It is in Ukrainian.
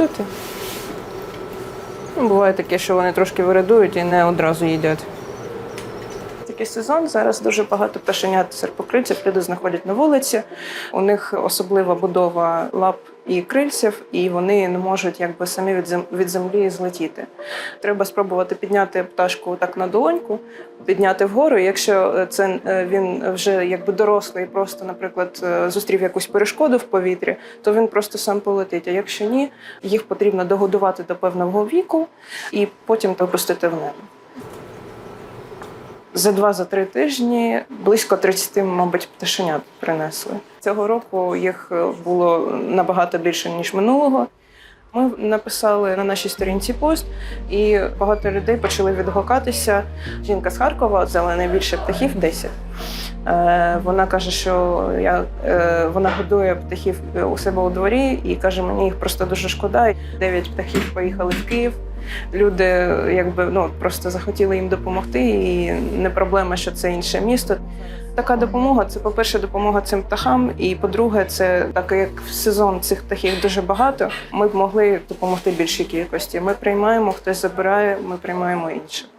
відпустити. Ну, Буває таке, що вони трошки вирядують і не одразу їдять. Такий сезон зараз дуже багато пташенят серпокрильців люди знаходять на вулиці. У них особлива будова лап і крильців, і вони не можуть якби самі від зем- від землі злетіти. Треба спробувати підняти пташку так на долоньку, підняти вгору. Якщо е, це е, він вже якби дорослий, просто, наприклад, е, зустрів якусь перешкоду в повітрі, то він просто сам полетить. А якщо ні, їх потрібно догодувати до певного віку і потім випустити в небо. За два-за три тижні близько 30, мабуть, пташенят принесли. Цього року їх е, було набагато більше ніж минулого. Ми написали на нашій сторінці пост, і багато людей почали відгукатися. Жінка з Харкова взяла найбільше птахів 10. Е, Вона каже, що я, е, вона годує птахів у себе у дворі і каже, мені їх просто дуже шкода. Дев'ять птахів поїхали в Київ. Люди якби ну просто захотіли їм допомогти, і не проблема, що це інше місто. Така допомога це, по-перше, допомога цим птахам. І по-друге, це так як в сезон цих птахів дуже багато. Ми б могли допомогти більшій кількості. Ми приймаємо, хтось забирає, ми приймаємо інше.